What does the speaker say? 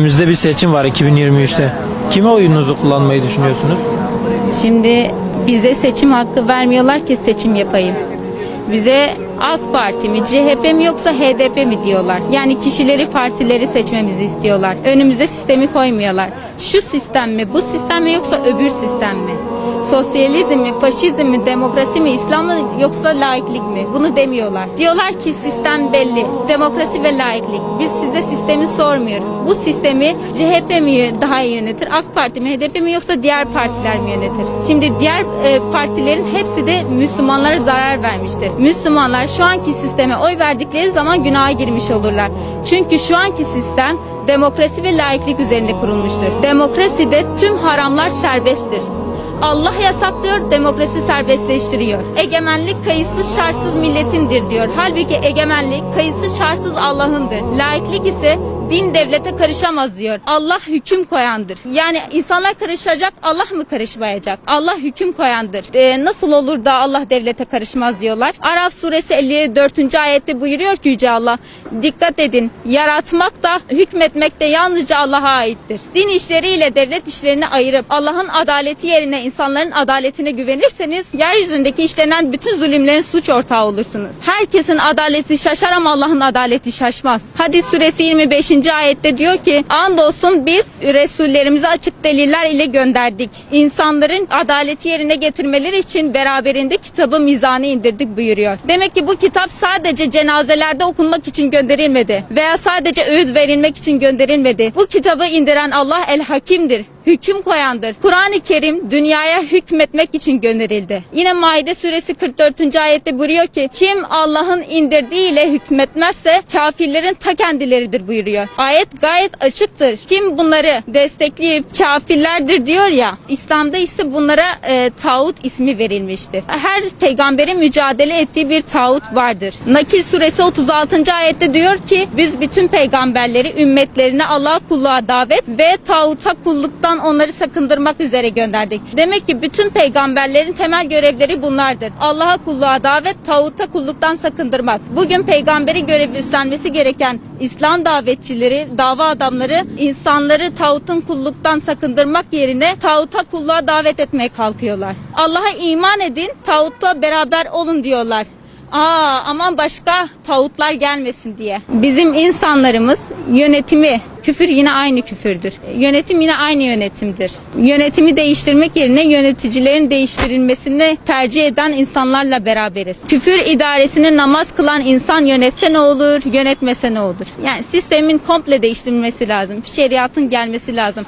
Önümüzde bir seçim var 2023'te. Kime oyununuzu kullanmayı düşünüyorsunuz? Şimdi bize seçim hakkı vermiyorlar ki seçim yapayım. Bize AK Parti mi, CHP mi yoksa HDP mi diyorlar. Yani kişileri, partileri seçmemizi istiyorlar. Önümüze sistemi koymuyorlar. Şu sistem mi, bu sistem mi yoksa öbür sistem mi? Sosyalizm mi, faşizm mi, demokrasi mi, İslam mı yoksa laiklik mi? Bunu demiyorlar. Diyorlar ki sistem belli. Demokrasi ve laiklik. Biz size sistemi sormuyoruz. Bu sistemi CHP mi daha iyi yönetir, AK Parti mi, HDP mi yoksa diğer partiler mi yönetir? Şimdi diğer e, partilerin hepsi de Müslümanlara zarar vermiştir. Müslümanlar şu anki sisteme oy verdikleri zaman günaha girmiş olurlar. Çünkü şu anki sistem demokrasi ve laiklik üzerinde kurulmuştur. Demokraside tüm haramlar serbesttir. Allah yasaklıyor, demokrasi serbestleştiriyor. Egemenlik kayıtsız şartsız milletindir diyor. Halbuki egemenlik kayıtsız şartsız Allah'ındır. Laiklik ise din devlete karışamaz diyor. Allah hüküm koyandır. Yani insanlar karışacak, Allah mı karışmayacak? Allah hüküm koyandır. Ee, nasıl olur da Allah devlete karışmaz diyorlar. Araf suresi 54. ayette buyuruyor ki Yüce Allah. Dikkat edin, yaratmak da hükmetmek de yalnızca Allah'a aittir. Din işleriyle devlet işlerini ayırıp Allah'ın adaleti yerine insanların adaletine güvenirseniz yeryüzündeki işlenen bütün zulümlerin suç ortağı olursunuz. Herkesin adaleti şaşar ama Allah'ın adaleti şaşmaz. Hadis suresi 25. ayette diyor ki andolsun biz Resullerimizi açık deliller ile gönderdik. İnsanların adaleti yerine getirmeleri için beraberinde kitabı mizanı indirdik buyuruyor. Demek ki bu kitap sadece cenazelerde okunmak için gönderilmedi veya sadece öğüt verilmek için gönderilmedi. Bu kitabı indiren Allah el hakimdir hüküm koyandır. Kur'an-ı Kerim dünyaya hükmetmek için gönderildi. Yine Maide suresi 44. ayette buyuruyor ki kim Allah'ın indirdiğiyle hükmetmezse kafirlerin ta kendileridir buyuruyor. Ayet gayet açıktır. Kim bunları destekleyip kafirlerdir diyor ya İslam'da ise bunlara e, tağut ismi verilmiştir. Her peygamberin mücadele ettiği bir tağut vardır. Nakil suresi 36. ayette diyor ki biz bütün peygamberleri ümmetlerine Allah kulluğa davet ve tağuta kulluktan onları sakındırmak üzere gönderdik. Demek ki bütün peygamberlerin temel görevleri bunlardır. Allah'a kulluğa davet, tağuta kulluktan sakındırmak. Bugün peygamberi görevi üstlenmesi gereken İslam davetçileri, dava adamları insanları tağutun kulluktan sakındırmak yerine tağuta kulluğa davet etmeye kalkıyorlar. Allah'a iman edin, tağutta beraber olun diyorlar. Aa aman başka tağutlar gelmesin diye. Bizim insanlarımız yönetimi küfür yine aynı küfürdür. Yönetim yine aynı yönetimdir. Yönetimi değiştirmek yerine yöneticilerin değiştirilmesini tercih eden insanlarla beraberiz. Küfür idaresini namaz kılan insan yönetse ne olur, yönetmese ne olur? Yani sistemin komple değiştirilmesi lazım. Şeriatın gelmesi lazım.